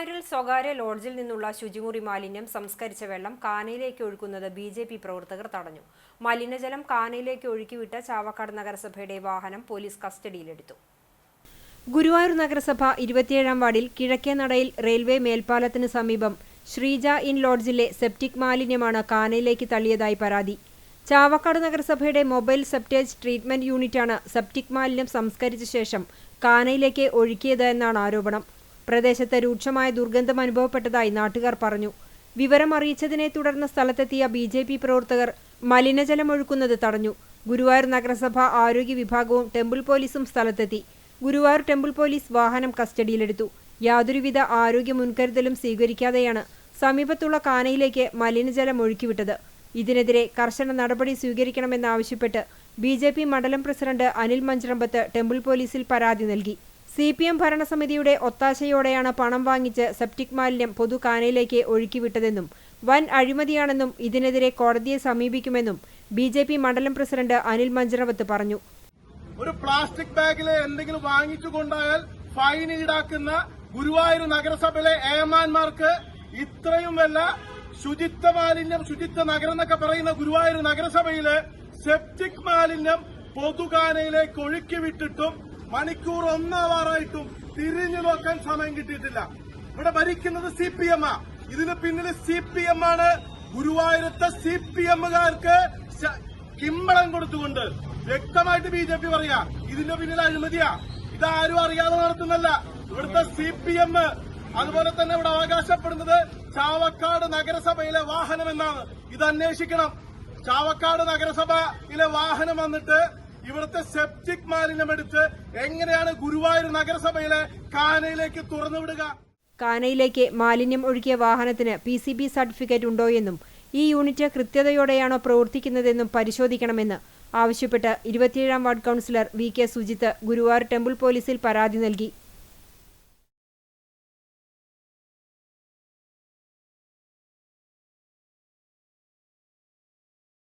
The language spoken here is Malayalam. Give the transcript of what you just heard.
ഗുരുവായൂരിൽ സ്വകാര്യ ലോഡ്ജിൽ നിന്നുള്ള ശുചിമുറി മാലിന്യം സംസ്കരിച്ച വെള്ളം കാനയിലേക്ക് ഒഴുക്കുന്നത് ബി ജെ പി പ്രവർത്തകർ തടഞ്ഞു. മലിനജലം കാനയിലേക്ക് ഒഴുക്കിവിട്ട ചാവക്കാട് നഗരസഭയുടെ വാഹനം പോലീസ് കസ്റ്റഡിയിലെടുത്തു. ഗുരുവായൂർ നഗരസഭ ഇരുപത്തിയേഴാം വാർഡിൽ കിഴക്കേ നടയിൽ റെയിൽവേ മേൽപ്പാലത്തിന് സമീപം ശ്രീജ ഇൻ ലോഡ്ജിലെ സെപ്റ്റിക് മാലിന്യമാണ് കാനയിലേക്ക് തള്ളിയതായി പരാതി. ചാവക്കാട് നഗരസഭയുടെ മൊബൈൽ സെപ്റ്റേജ് ട്രീറ്റ്മെന്റ് യൂണിറ്റാണ് സെപ്റ്റിക് മാലിന്യം സംസ്കരിച്ച ശേഷം കാനയിലേക്ക് ഒഴുക്കിയത് എന്നാണ് ആരോപണം. പ്രദേശത്ത് രൂക്ഷമായ ദുർഗന്ധം അനുഭവപ്പെട്ടതായി നാട്ടുകാർ പറഞ്ഞു. വിവരം അറിയിച്ചതിനെ തുടർന്ന് സ്ഥലത്തെത്തിയ ബി ജെ പി പ്രവർത്തകർ മലിനജലമൊഴുക്കുന്നത് തടഞ്ഞു. ഗുരുവായൂർ നഗരസഭ ആരോഗ്യ വിഭാഗവും ടെമ്പിൾ പോലീസും സ്ഥലത്തെത്തി. ഗുരുവായൂർ ടെമ്പിൾ പോലീസ് വാഹനം കസ്റ്റഡിയിലെടുത്തു. യാതൊരുവിധ ആരോഗ്യ മുൻകരുതലും സ്വീകരിക്കാതെയാണ് സമീപത്തുള്ള കാനയിലേക്ക് മലിനജലം ഒഴുക്കിവിട്ടത്. ഇതിനെതിരെ കർശന നടപടി സ്വീകരിക്കണമെന്നാവശ്യപ്പെട്ട് ബി മണ്ഡലം പ്രസിഡന്റ് അനിൽ മഞ്ചറമ്പത്ത് ടെമ്പിൾ പോലീസിൽ പരാതി നൽകി. സി പി എം ഭരണസമിതിയുടെ ഒത്താശയോടെയാണ് പണം വാങ്ങിച്ച് സെപ്റ്റിക് മാലിന്യം പൊതു കാനയിലേക്ക് ഒഴുക്കിവിട്ടതെന്നും വൻ അഴിമതിയാണെന്നും ഇതിനെതിരെ കോടതിയെ സമീപിക്കുമെന്നും ബി ജെ പി മണ്ഡലം പ്രസിഡന്റ് അനിൽ മഞ്ചരവത്ത് പറഞ്ഞു. ഒരു പ്ലാസ്റ്റിക് ബാഗിൽ എന്തെങ്കിലും വാങ്ങിച്ചു കൊണ്ടായാൽ ഫൈൻ ഈടാക്കുന്ന ഗുരുവായൂർ നഗരസഭയിലെ ഏമാന്മാർക്ക് ഇത്രയും വല്ല ശുചിത്വ മാലിന്യം ശുചിത്വ നഗരം എന്നൊക്കെ പറയുന്ന ഗുരുവായൂർ നഗരസഭയിൽ സെപ്റ്റിക് മാലിന്യം പൊതുകാനയിലേക്ക് ഒഴുക്കി വിട്ടിട്ടും മണിക്കൂർ ഒന്നാവാറായിട്ടും തിരിഞ്ഞു നോക്കാൻ സമയം കിട്ടിയിട്ടില്ല. ഇവിടെ ഭരിക്കുന്നത് സി പി എം ആ. ഇതിന് പിന്നിൽ സി പി എം ആണ്. ഗുരുവായൂരത്തെ സി പി എമ്മുകാർക്ക് കിമ്പളം കൊടുത്തുകൊണ്ട് വ്യക്തമായിട്ട് ബി ജെ പി പറയാ ഇതിന്റെ പിന്നിൽ അഴിമതിയാ. ഇതാരും അറിയാതെ നടത്തുന്നല്ല ഇവിടുത്തെ സി പി എം അതുപോലെ തന്നെ ഇവിടെ അവകാശപ്പെടുന്നത് ചാവക്കാട് നഗരസഭയിലെ വാഹനം എന്നാണ് ഇത് അന്വേഷിക്കണം ചാവക്കാട് നഗരസഭയിലെ വാഹനം വന്നിട്ട് ഇവിടുത്തെ സെപ്റ്റിക് മാലിന്യം എടുത്ത് എങ്ങനെയാണ് ഗുരുവായൂർ നഗരസഭയിലെ കാനയിലേക്ക് തുറന്നുവിടുക കാനയിലേക്ക് മാലിന്യം ഒഴുകിയ വാഹനത്തിന് പി സി ബി സർട്ടിഫിക്കറ്റ് ഉണ്ടോയെന്നും ഈ യൂണിറ്റ് കൃത്യതയോടെയാണോ പ്രവർത്തിക്കുന്നതെന്നും പരിശോധിക്കണമെന്ന് ആവശ്യപ്പെട്ട് ഇരുപത്തിയേഴാം ward councillor V K Sujith Guruvayur temple പോലീസിൽ പരാതി നൽകി.